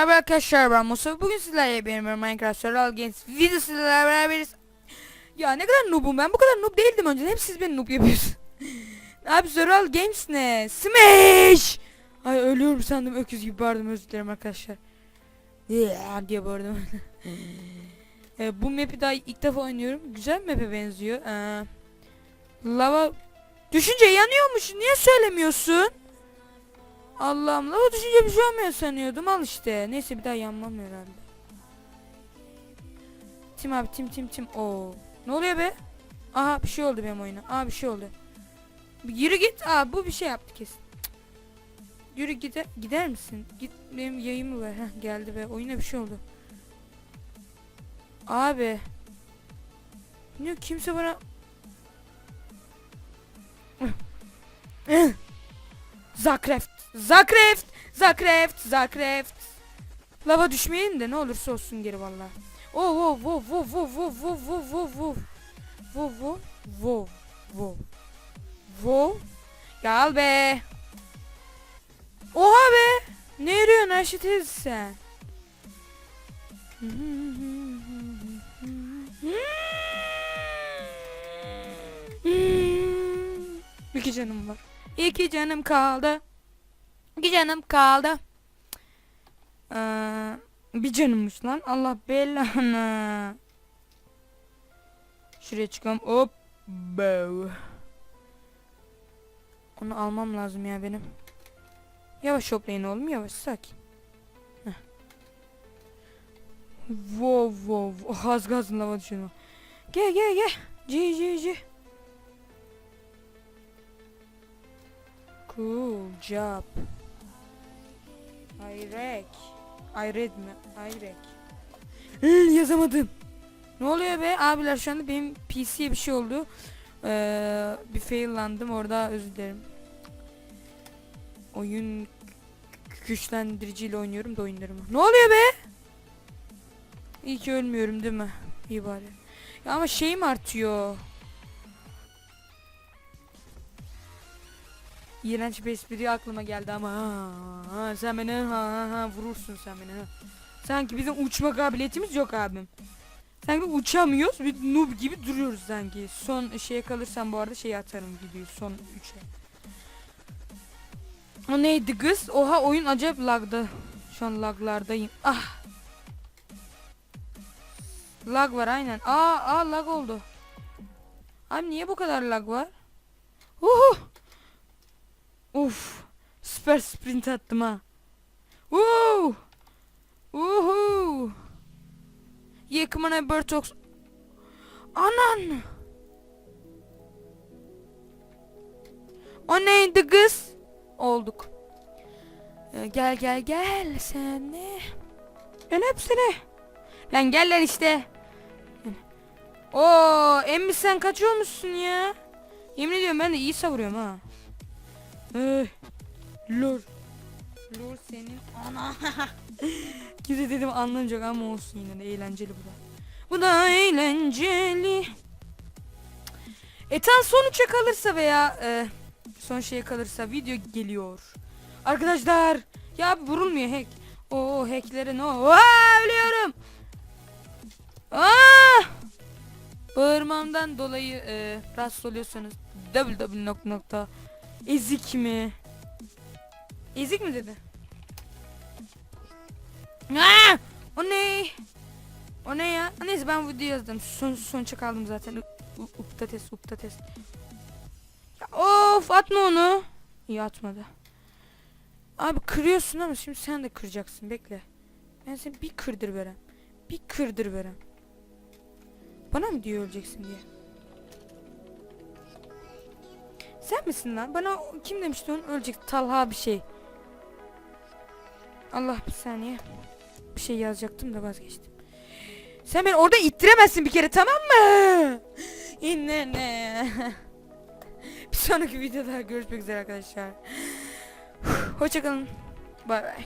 Merhaba arkadaşlar ben Musa. Bugün sizlerle benim Minecraft Survival Games videosuyla beraberiz. Ya ne kadar noobum ben bu kadar noob değildim önceden. Hep siz beni noob yapıyorsunuz. Abi Survival Games ne? Smash! Ay ölüyorum sandım öküz gibi bağırdım özür dilerim arkadaşlar. Diye bağırdım. e, bu map'i daha ilk defa oynuyorum. Güzel map'e benziyor. Ee, lava düşünce yanıyormuş. Niye söylemiyorsun? Allah'ım lava düşünce bir şey olmuyor sanıyordum al işte. Neyse bir daha yanmam herhalde. Tim abi tim tim tim. Oo. Ne oluyor be? Aha bir şey oldu benim oyuna. Aa bir şey oldu. Bir yürü git. Aa bu bir şey yaptı kesin. Cık. Yürü gider gider misin? Git benim yayımı ver. Heh, geldi be. Oyuna bir şey oldu. Abi. Ne kimse bana Zakreft. Zakreft. Zakreft. Zakreft. Lava düşmeyin de ne olursa olsun geri valla. Oh oh oh oh oh oh oh oh oh oh Vo vo vo vo vo Gel be Oha be Ne yürüyorsun Ayşe teyze sen İki canım var İki canım kaldı İki canım kaldı. Ee, Bir canımmış lan. Allah belanı. Şuraya çıkalım. Hop. Bow. Onu almam lazım ya benim. Yavaş hoplayın oğlum yavaş sakin. Heh. Wow wow wow. Az gazın lava düşüyor Gel gel gel. G G G. Cool job Ayrek Ayred mi? Ayrek Yazamadım. Ne oluyor be? Abiler şu anda benim PC'ye bir şey oldu. Ee, Bir faillandım. Orada özür dilerim. Oyun güçlendiriciyle oynuyorum da oyunlarımı. Ne oluyor be? İyi ki ölmüyorum değil mi? İyi bari. Ya ama şeyim artıyor İğrenç bir espri aklıma geldi ama ha, ha, sen beni ha, ha, ha, vurursun sen beni ha. Sanki bizim uçma kabiliyetimiz yok abim. Sanki uçamıyoruz bir noob gibi duruyoruz sanki. Son şeye kalırsam bu arada şey atarım videoyu son 3'e. O neydi kız? Oha oyun acayip lagda. Şu an laglardayım. Ah. Lag var aynen. Aa, aa lag oldu. Abi niye bu kadar lag var? Uhu. Uf. Süper sprint attım ha. On, I bird talks. Anan. O neydi kız? Olduk. Ee, gel gel gel sen ne? Ben hepsini. Lan gel lan işte. Oo, emmi sen kaçıyor musun ya? Yemin ediyorum ben de iyi savuruyorum ha. Ee, lor. Lor senin ana. Kimse dedim anlamayacak ama olsun yine de eğlenceli bu da. Bu da eğlenceli. Etan sonuçta kalırsa veya e, son şeye kalırsa video geliyor. Arkadaşlar ya vurulmuyor hack. Oo hacklere no. Aa, ölüyorum. Aa! Bağırmamdan dolayı e, rahatsız oluyorsanız www nokta nokta ezik mi? Ezik mi dedi? Aa! O ne? O ne ya? Neyse ben video yazdım. Son son kaldım zaten. U- u- Updates updates. Ya of atma onu. İyi atmadı. Abi kırıyorsun ama şimdi sen de kıracaksın bekle. Ben seni bir kırdır verem. Bir kırdır verem. Bana mı diyor öleceksin diye. Sen misin lan? Bana kim demişti onu ölecek Talha bir şey. Allah bir saniye. Bir şey yazacaktım da vazgeçtim. Sen beni orada ittiremezsin bir kere tamam mı? İnne ne? bir sonraki videoda görüşmek üzere arkadaşlar. Hoşçakalın. Bay bay.